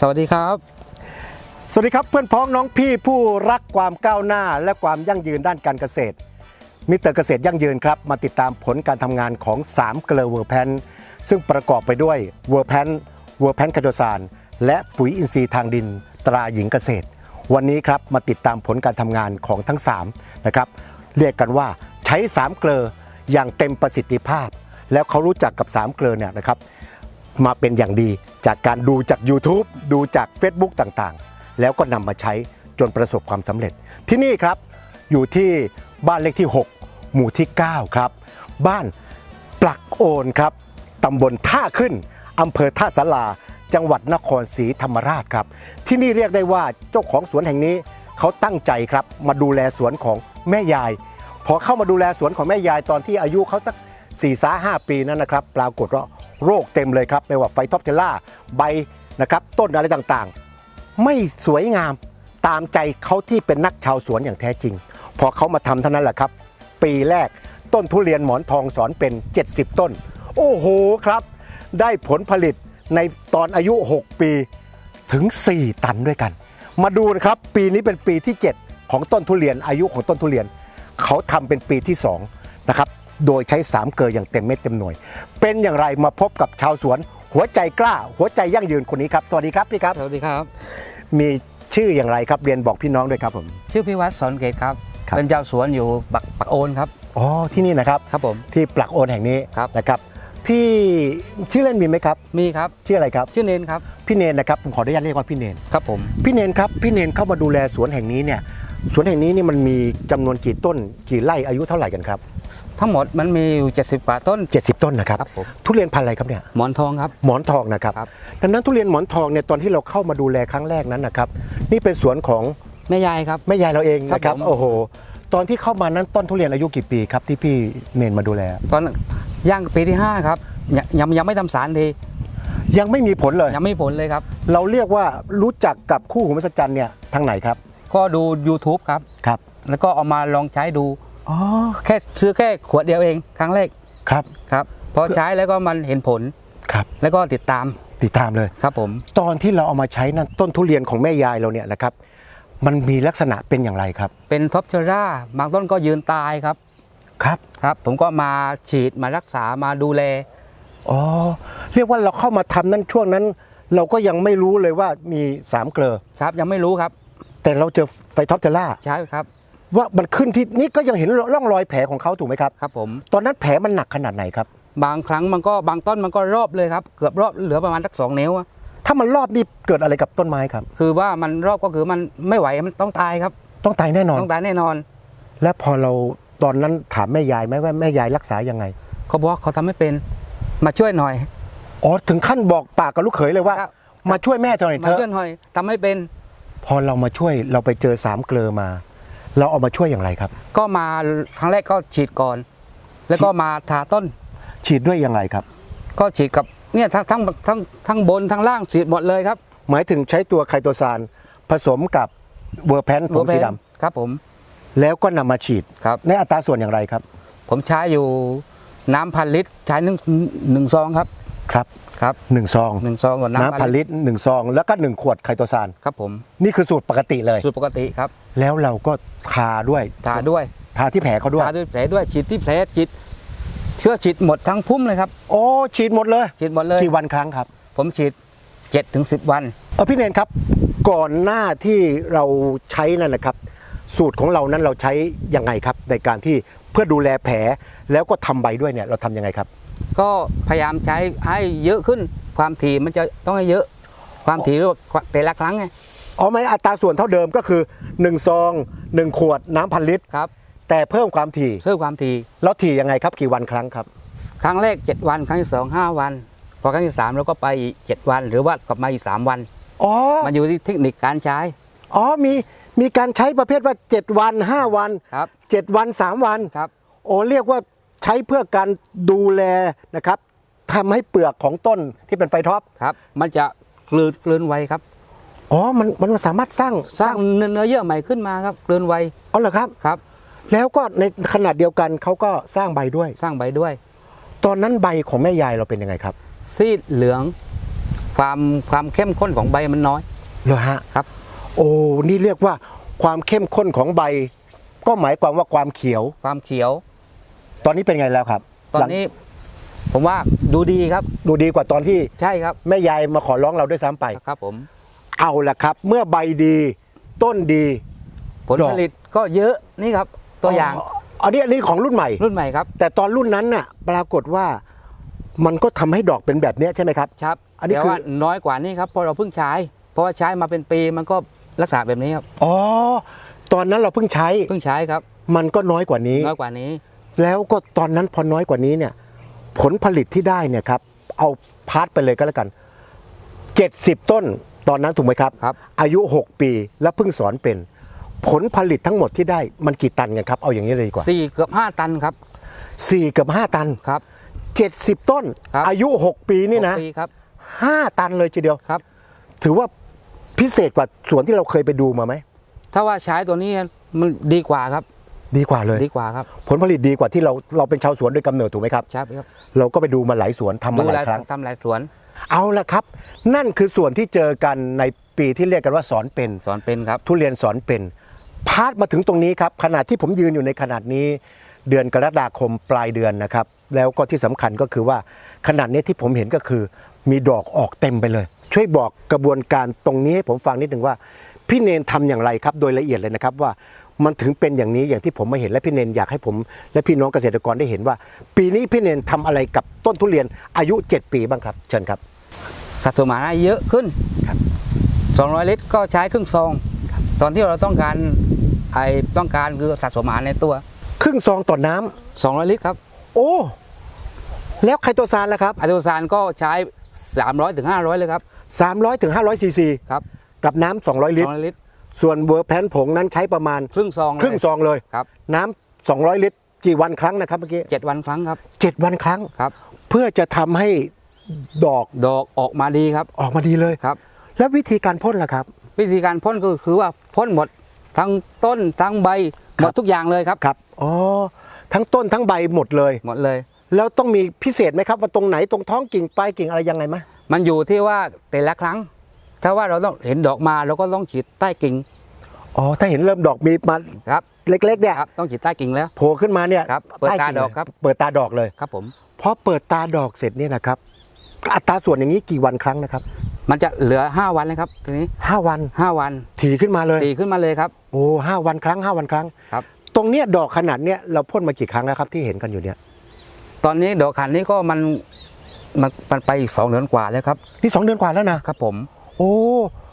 สวัสดีครับ สวัสดีครับเพื่อนพ้องน้องพี่ผู้รักความก้าวหน้า และความยั่งยืนด้านการเกษตร มิสเตอร์เกษตรยั่งยืนครับ มาติดตามผลการทำงานของ3เกลือเวอร์แพนซึ่งประกอบไปด้วยเวอร์แพนเวอร์แพนคาโดซานและปุ๋ยอินทรีย์ทางดินตราหญิงเกษตร วันนี้ครับมาติดตามผลการทำงานของทั้ง3นะครับเรียกกันว่าใช้3เกลืออย่างเต็มประสิทธิภาพ แล้วเขารู้จักกับ3เกลือเนี่ยนะครับ มาเป็นอย่างดี จากการดูจาก YouTube ดูจาก Facebook ต่างๆ แล้วก็นำมาใช้จนประสบความสำเร็จ ที่นี่ครับอยู่ที่บ้านเลขที่ 6 หมู่ที่ 9 ครับ บ้านปลักโอนครับตำบลท่าขึ้นอำเภอท่าสาราจังหวัดนครศรีธรรมราชครับ ที่นี่เรียกได้ว่าเจ้าของสวนแห่งนี้เขาตั้งใจครับ มาดูแลสวนของแม่ยาย พอเข้ามาดูแลสวนของแม่ยายตอนที่อายุเขาสัก4ี่สาหปีนั้นนะครับ ปรากฏว่า โรคเต็มเลยครับไม่ว่าไฟท็อปเทล่าใบนะครับต้นอะไรต่างๆ ไม่สวยงามตามใจเขาที่เป็นนักชาวสวนอย่างแท้จริง พอเขามาทำเท่านั้นแหละครับ ปีแรกต้นทุเรียนหมอนทองสอนเป็น 70 ต้น โอ้โหครับ ได้ผลผลิตในตอนอายุ 6 ปีถึง 4 ตันด้วยกัน มาดูนะครับปีนี้เป็นปีที่ 7 ของต้นทุเรียนอายุของต้นทุเรียน เขาทำเป็นปีที่2นะครับ โดยใช้ 3 เกลืออย่างเต็มเม็ดเต็มหน่วย เป็นอย่างไรมาพบกับชาวสวน หัวใจกล้า หัวใจยั่งยืนคนนี้ครับ สวัสดีครับพี่ครับ สวัสดีครับ มีชื่ออย่างไรครับเรียนบอกพี่น้องด้วยครับผม ชื่อพิวัตรสอนเกตครับ ครับ เป็นเจ้าสวนอยู่ปักปักโอนครับ อ๋อที่นี่นะครับครับผม ที่ปลักโอนแห่งนี้ครับ นะครับ พี่ชื่อเล่นมีไหมครับมีครับ ชื่ออะไรครับชื่อเนนครับ พี่เนนนะครับผมขออนุญาตเรียกว่าพี่เนน ครับผม พี่เนนครับพี่เนนเข้ามาดูแลสวนแห่งนี้เนี่ยสวนแห่งนี้นี่มันมีจำนวนกี่ต้นกี่ไร่อายุเท่าไหร่กันครับ ทั้งหมดมันมีอยู่ 70 กว่าต้น 70 ต้นนะครับ ครับผม ทุเรียนพันธุ์อะไรครับเนี่ย หมอนทองครับ หมอนทองนะครับ ครับ ดังนั้นทุเรียนหมอนทองเนี่ยตอนที่เราเข้ามาดูแลครั้งแรกนั้นนะครับ นี่เป็นสวนของแม่ยายครับ แม่ยายเราเองนะครับครับผม โอ้โห ตอนที่เข้ามานั้นต้นทุเรียนอายุกี่ปีครับที่พี่เนนมาดูแล ตอนย่างปีที่ 5 ครับ ยังยังยังไม่ทำสารทียังไม่มีผลเลย ยังไม่มีผลเลยครับ เราเรียกว่ารู้จักกับคู่หูมหัศจรรย์เนี่ยทางไหนครับ ก็ดู YouTube ครับ ครับ แล้วก็เอามาลองใช้ดู อ๋อแค่ซื้อแค่ขวดเดียวเองครั้งแรกครับครับพอใช้แล้วก็มันเห็นผลครับ แล้วก็ติดตามติดตามเลยครับผม ตอนที่เราเอามาใช้นั่นต้นทุเรียนของแม่ยายเราเนี่ยนะครับ มันมีลักษณะเป็นอย่างไรครับ เป็นท็อปเชอร่าบางต้นก็ยืนตายครับครับครับ ผมก็มาฉีดมารักษามาดูแลอ๋อเรียกว่าเราเข้ามาทำนั่นช่วงนั้น เราก็ยังไม่รู้เลยว่ามีสามเกลอครับยังไม่รู้ครับ แต่เราเจอไฟท็อปเทลล่าใช่ครับ ว่ามันขึ้นที่นี่ก็ยังเห็นร่องรอยแผลของเขาถูกไหมครับครับผมตอนนั้นแผลมันหนักขนาดไหนครับ บางครั้งมันก็บางต้นมันก็รอบเลยครับเกือบรอบเหลือประมาณสักสองนิ้วอะถ้ามันรอบนี่เกิดอะไรกับต้นไม้ครับ คือว่ามันรอบก็คือมันไม่ไหวมันต้องตายครับ ต้องตายแน่นอน ต้องตายแน่นอน และพอเราตอนนั้นถามแม่ยายไหมว่าแม่ยายรักษายังไงเขาบอกว่าเขาทำไม่เป็นมาช่วยหน่อยอ๋อถึงขั้นบอกปากกับลูกเขยเลยว่าครับมาช่วยแม่เถอะหน่อยมาเถอะช่วยหน่อยทำไม่เป็น พอเรามาช่วยเราไปเจอสามเกลอมา เราเอามาช่วยอย่างไรครับ ก็มาครั้งแรกก็ฉีดก่อน แล้วก็มาทาต้น ฉีดด้วยอย่างไรครับ ก็ฉีดกับเนี่ยทั้งทั้งทั้งทั้งบนทั้งล่างฉีดหมดเลยครับ หมายถึงใช้ตัวไคโตซานผสมกับเวอร์แพนผงสีดำครับผม แล้วก็นำมาฉีดครับในอัตราส่วนอย่างไรครับ ผมใช้อยู่น้ำพันลิตรใช้หนึ่งหนึ่งซองครับ ครับครับหนึ่งซองหนึ่งซองกับน้ำน้ำพันลิตรหนึ่งซองแล้วก็หนึ่งขวดไคโตซานครับผมนี่คือสูตรปกติเลย สูตรปกติครับ แล้วเราก็ทาด้วยทาด้วยทาที่แผลเขาด้วยทาด้วยแผลด้วยฉีดที่แผลฉีดเชื้อฉีดหมดทั้งพุ่มเลยครับโอ้ฉีดหมดเลยฉีดหมดเลยกี่วันครั้งครับ ผมฉีด7จ็ดถึงสิวันเออพี่เนนครับ ก่อนหน้าที่เราใช้นั่นนะครับ สูตรของเรานั้นเราใช้ยังไงครับ ในการที่เพื่อดูแลแผลแล้วก็ทำใบด้วยเนี่ยเราทำยังไงครับ ก็พยายามใช้ให้เยอะขึ้น ความถี่มันจะต้องให้เยอะ ความถี่แต่ละครั้งไงอ๋อไม่อัตราส่วนเท่าเดิมก็คือ1ซอง1ขวดน้ำพันลิตรครับ แต่เพิ่มความถี่เพิ่มความถี่แล้วถี่ยังไงครับกี่วันครั้งครับ ครั้งแรก 7 วันครั้งที่สองห้าวัน พอครั้งที่สามเราก็ไปอีกเจ็ดวัน หรือว่ากลับมาอีกสามวันอ๋อมันอยู่ที่เทคนิคการใช้อ๋อมีมีการใช้ประเภทว่า 7 วัน 5 วันครับ7วัน 3 วันครับโอ้เรียกว่า ใช้เพื่อการดูแลนะครับทำให้เปลือกของต้นที่เป็นไฟท็อปครับ มันจะกลืนกลืนไวครับอ๋อมันมันสามารถสร้างสร้างเนื้อเยื่อใหม่ขึ้นมาครับกลืนไวอ๋อเหรอครับครับ แล้วก็ในขนาดเดียวกันเขาก็สร้างใบด้วยสร้างใบด้วย ตอนนั้นใบของแม่ยายเราเป็นยังไงครับ ซีดเหลืองความความเข้มข้นของใบมันน้อยเหรอฮะครับ โอ้นี่เรียกว่าความเข้มข้นของใบ ก็หมายความว่าความเขียว ความเขียว ตอนนี้เป็นไงแล้วครับตอนนี้ ผมว่าดูดีครับหลังดูดีกว่าตอนที่ใช่ครับแม่ยายมาขอร้องเราด้วยซ้ำไปครับ ผม เอาละครับ เมื่อใบดีต้นดี ผลดอกผลิตก็เยอะนี่ครับ ตัวอย่างอันนี้อันนี้ของรุ่นใหม่ รุ่นใหม่ครับ แต่ตอนรุ่นนั้นน่ะ ปรากฏว่ามันก็ทำให้ดอกเป็นแบบเนี้ยใช่ไหมครับครับ อันนี้แต่คือว่าน้อยกว่านี้ครับเพราะเราเพิ่งใช้ เพราะว่าใช้มาเป็นปีมันก็ลักษณะแบบนี้ครับอ๋อตอนนั้นเราเพิ่งใช้เพิ่งใช้ครับ มันก็น้อยกว่านี้ น้อยกว่านี้ แล้วก็ตอนนั้นพอน้อยกว่านี้เนี่ยผลผลิตที่ได้เนี่ยครับเอาพาร์ทไปเลยก็แล้วกัน 70 ต้นตอนนั้นถูกไหมครับ ครับ อายุ 6 ปีแล้วเพิ่งสอนเป็น ผลผลิตทั้งหมดที่ได้มันกี่ตันกันครับ เอาอย่างนี้เลยดีกว่า สี่เกือบห้าตันครับ4เกือบ5 ตัน ครับ 70 ต้น ครับ อายุ 6 ปีนี่นะ หกปีครับ5 ตันเลยทีเดียว ครับ ถือว่าพิเศษกว่าสวนที่เราเคยไปดูมาไหม ถ้าว่าใช้ตัวนี้มันดีกว่าครับ ดีกว่าเลย ดีกว่าครับ ผลผลิตดีกว่าที่เราเราเป็นชาวสวนโดยกำเนิดถูกไหมครับใช่ครับ เราก็ไปดูมาหลายสวนทำมาดูหแลลายครั้งทำหลายสวน เอาละครับ นั่นคือส่วนที่เจอกันในปีที่เรียกกันว่าสอนเป็นสอนเป็นครับ ทุเรียนสอนเป็นพาดมาถึงตรงนี้ครับขนาดที่ผมยืนอยู่ในขนาดนี้ เดือนกรกฎาคมปลายเดือนนะครับ แล้วก็ที่สำคัญก็คือว่าขนาดนี้ที่ผมเห็นก็คือ มีดอกออกเต็มไปเลย ช่วยบอกกระบวนการตรงนี้ให้ผมฟังนิดหนึ่งว่าพี่เนนทำอย่างไรครับ โดยละเอียดเลยนะครับว่า มันถึงเป็นอย่างนี้อย่างที่ผมมาเห็นและพี่เนนอยากให้ผม และพี่น้องเกษตรกรได้เห็นว่า ปีนี้พี่เนนทำอะไรกับต้นทุเรียนอายุ 7 ปีบ้างครับ เชิญครับสัดส่วนอาหารเยอะขึ้นครับ200 ลิตรก็ใช้ครึ่งซอง ตอนที่เราต้องการไอต้องการคือสัดส่วนอาหารในตัว ครึ่งซองต่อน้ำ200 ลิตรครับ โอ้แล้วไคโตซานล่ะครับอะโดซานก็ใช้ 300ถึง500 เลยครับ300ถึง500ซีซีครับกับน้ำ200 ลิตร200ลิตร ส่วนเวอร์แพนผงนั้นใช้ประมาณครึ่งซองเลยครึ่งซองเลยครับ น้ำ200 ลิตรกี่วันครั้งนะครับเมื่อกี้เจ็ดวันครั้งครับเจ็ดวันครั้งครับ เพื่อจะทำให้ดอกดอกออกมาดีครับ ออกมาดีเลยครับ แล้ววิธีการพ่นล่ะครับ วิธีการพ่นก็คือว่าพ่นหมดทั้งต้นทั้งใบหมดทุกอย่างเลยครับครับอ๋อทั้งต้นทั้งใบหมดเลยหมดเลย แล้วต้องมีพิเศษไหมครับว่าตรงไหนตรงท้องกิ่งปลายกิ่งอะไรยังไงไหมมันอยู่ที่ว่าแต่ละครั้ง ถ้าว่าเราต้องเห็นดอกมาเราก็ต้องฉีดใต้กิ่งอ๋อถ้าเห็นเริ่มดอกมีมาครับเล็กๆเนี่ยครับต้องฉีดใต้กิ่งแล้วโผล่ขึ้นมาเนี่ยครับเปิดใกิ่งตาดอกครับเปิดตาดอกเลยครับผมพอเปิดตาดอกเสร็จเนี่ยนะครับ อัตราส่วนอย่างนี้กี่วันครั้งนะครับ มันจะเหลือ 5 วันเลยครับทีนี้ห้าวัน 5 วันถี่ขึ้นมาเลยตีขึ้นมาเลยครับโอ้ห้าวันครั้งห้าวันครั้งครับ ตรงเนี้ยดอกขนาดเนี้ยเราพ่นมากี่ครั้งแล้วครับที่เห็นกันอยู่เนี่ย ตอนนี้ดอกขันนี้ก็มันมันมันไปอีกสองเดือนกว่าแล้วครับนี่สองเดือนกว่าแล้วนะครับผม โอ้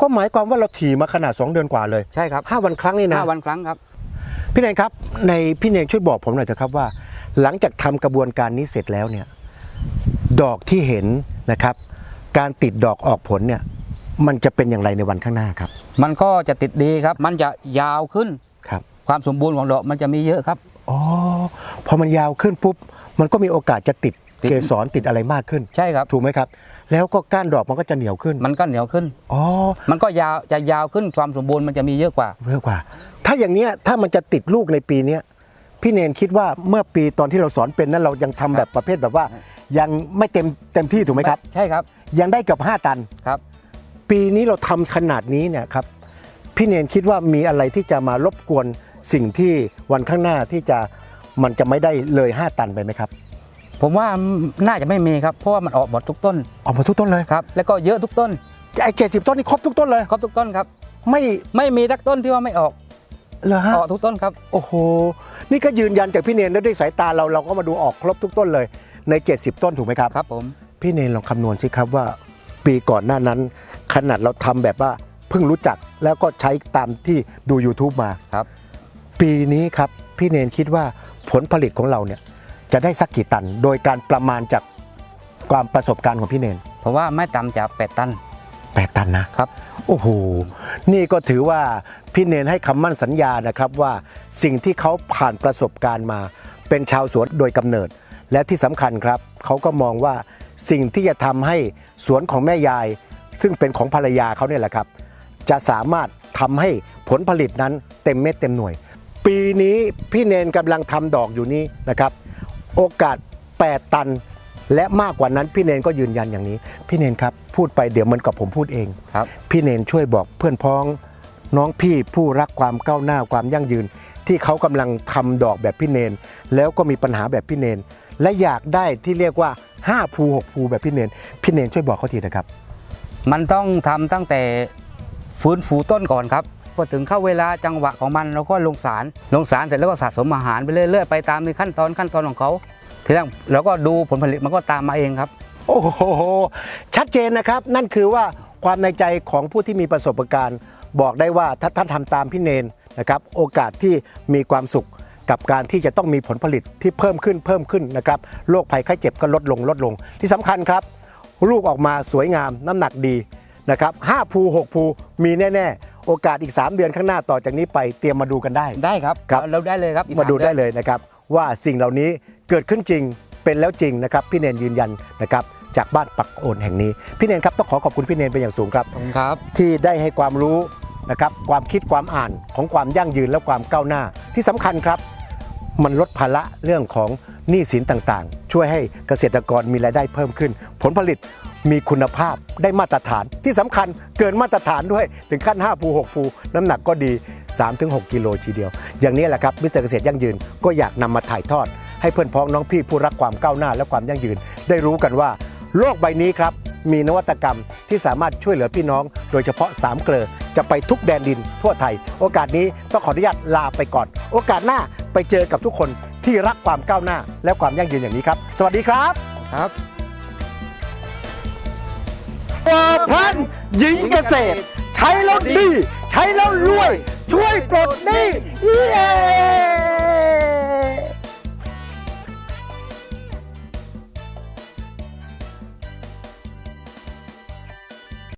ก็หมายความว่าเราถี่มาขนาด 2 เดือนกว่าเลยใช่ครับห้าวันครั้งนี่นะห้าวันครั้งครับพี่เนยครับในพี่เนยช่วยบอกผมหน่อยเถอะครับว่า หลังจากทำกระบวนการนี้เสร็จแล้วเนี่ยดอกที่เห็นนะครับ การติดดอกออกผลเนี่ยมันจะเป็นอย่างไรในวันข้างหน้าครับ มันก็จะติดดีครับ มันจะยาวขึ้นครับ ความสมบูรณ์ของดอกมันจะมีเยอะครับอ๋อพอมันยาวขึ้นปุ๊บมันก็มีโอกาสจะติดติดเกสรติดอะไรมากขึ้น ใช่ครับ ถูกไหมครับ แล้วก็ก้านดอกมันก็จะเหนียวขึ้น มันก็เหนียวขึ้นอ๋อมันก็ยาวจะยาวขึ้นความสมบูรณ์มันจะมีเยอะกว่าเยอะกว่า ถ้าอย่างเนี้ยถ้ามันจะติดลูกในปีเนี้ยพี่เนนคิดว่าเมื่อปีตอนที่เราสอนเป็นนั้นเรายังทำแบบประเภทแบบว่า ยังไม่เต็มเต็มที่ถูกไหมครับ ใช่ครับ ยังได้เกือบ5ตันครับ ปีนี้เราทำขนาดนี้เนี่ยครับพี่เนนคิดว่ามีอะไรที่จะมารบกวนสิ่งที่วันข้างหน้าที่จะมันจะไม่ได้เลย 5 ตันไปไหมครับ ผมว่าน่าจะไม่มีครับเพราะว่ามันออกหมดทุกต้นออกมาทุกต้นเลยครับแล้วก็เยอะทุกต้นไอ้เจ็ดสิบต้นนี่ครบทุกต้นเลยครบทุกต้นครับ ไม่ไม่มีสักต้นที่ว่าไม่ออกเหรอฮะออกทุกต้นครับโอ้โหนี่ก็ยืนยันจากพี่เนนแล้วด้วยสายตาเราเราก็มาดูออกครบทุกต้นเลย ใน 70 ต้นถูกไหมครับครับผมพี่เนนลองคำนวณสิครับว่า ปีก่อนหน้านั้น ขนาดเราทำแบบว่าเพิ่งรู้จักแล้วก็ใช้ตามที่ดู YouTube มาครับ ปีนี้ครับพี่เนนคิดว่าผลผลิตของเราเนี่ย จะได้สักกี่ตัน โดยการประมาณจากความประสบการณ์ของพี่เนนเพราะว่าไม่ต่ำจากแปดตัน 8 ตันนะครับ โอ้โห นี่ก็ถือว่าพี่เนนให้คำมั่นสัญญานะครับว่าสิ่งที่เขาผ่านประสบการณ์มา เป็นชาวสวนโดยกำเนิด และที่สำคัญครับ เขาก็มองว่าสิ่งที่จะทำให้สวนของแม่ยาย ซึ่งเป็นของภรรยาเขาเนี่ยแหละครับ จะสามารถทำให้ผลผลิตนั้นเต็มเม็ดเต็มหน่วย ปีนี้พี่เนนกำลังทำดอกอยู่นี้นะครับ โอกาส 8 ตัน และมากกว่านั้นพี่เนนก็ยืนยันอย่างนี้ พี่เนนครับพูดไปเดี๋ยวเหมันกับผมพูดเองครับ พี่เนนช่วยบอกเพื่อนพ้อง น้องพี่ผู้รักความก้าวหน้าความยั่งยืน ที่เขากำลังทำดอกแบบพี่เนน แล้วก็มีปัญหาแบบพี่เนน และอยากได้ที่เรียกว่า5ภู6ภูแบบพี่เนนพี่เนนช่วยบอกเขาทีนะครับ มันต้องทำตั้งแต่ฟื้นฟูต้นก่อนครับ พอถึงเข้าเวลาจังหวะของมันเราก็ลงสารลงสารเสร็จแล้วก็สะสมอาหารไปเรื่อยๆไปตามในขั้นตอนขั้นตอนของเขาทีแรกเราก็ดูผลผลิตมันก็ตามมาเองครับ โอ้โหชัดเจนนะครับ นั่นคือว่าความในใจของผู้ที่มีประสบการณ์ บอกได้ว่าถ้าท่านทำตามพี่เนนนะครับ โอกาสที่มีความสุขกับการที่จะต้องมีผลผลิตที่เพิ่มขึ้นเพิ่มขึ้นนะครับโรคภัยไข้เจ็บก็ลดลงลดลง ที่สำคัญครับ ลูกออกมาสวยงามน้ำหนักดีนะครับ5ภู6ภูมีแน่ ๆ โอกาสอีก 3 เดือนข้างหน้าต่อจากนี้ไปเตรียมมาดูกันได้ ได้ครับครับ เราได้เลยครับอีกมาดูสได้อนเลยนะครับ ว่าสิ่งเหล่านี้เกิดขึ้นจริงเป็นแล้วจริงนะครับ พี่เนนยืนยันนะครับจากบ้านปักโอนแห่งนี้ พี่เนนครับต้องขอขอบคุณพี่เนนเป็นอย่างสูงครับ ขอบคุณครับ ที่ได้ให้ความรู้นะครับความคิดความอ่านของความยั่งยืนและความก้าวหน้า ที่สำคัญครับ มันลดภาระเรื่องของหนี้สินต่างๆ ช่วยให้เกษตรกรมีรายได้เพิ่มขึ้น ผลผลิต มีคุณภาพได้มาตรฐานที่สำคัญเกินมาตรฐานด้วยถึงขั้น 5 ภู 6 ภู น้ำหนักก็ดี 3-6 กิโลทีเดียว อย่างนี้แหละครับมิสเตอร์เกษตรยั่งยืนก็อยากนำมาถ่ายทอด ให้เพื่อนพ้องน้องพี่ผู้รักความก้าวหน้าและความยั่งยืน ได้รู้กันว่า โลกใบนี้ครับมีนวัตกรรมที่สามารถช่วยเหลือพี่น้อง โดยเฉพาะสามเกลอจะไปทุกแดนดินทั่วไทย โอกาสนี้ต้องขออนุญาตลาไปก่อน โอกาสหน้าไปเจอกับทุกคนที่รักความก้าวหน้า และความยั่งยืนอย่างนี้ครับ สวัสดีครับครับ ปอพันหญิงเกษตร ใช้แล้วดี ใช้แล้วรวย ช่วยปลดหนี้เย้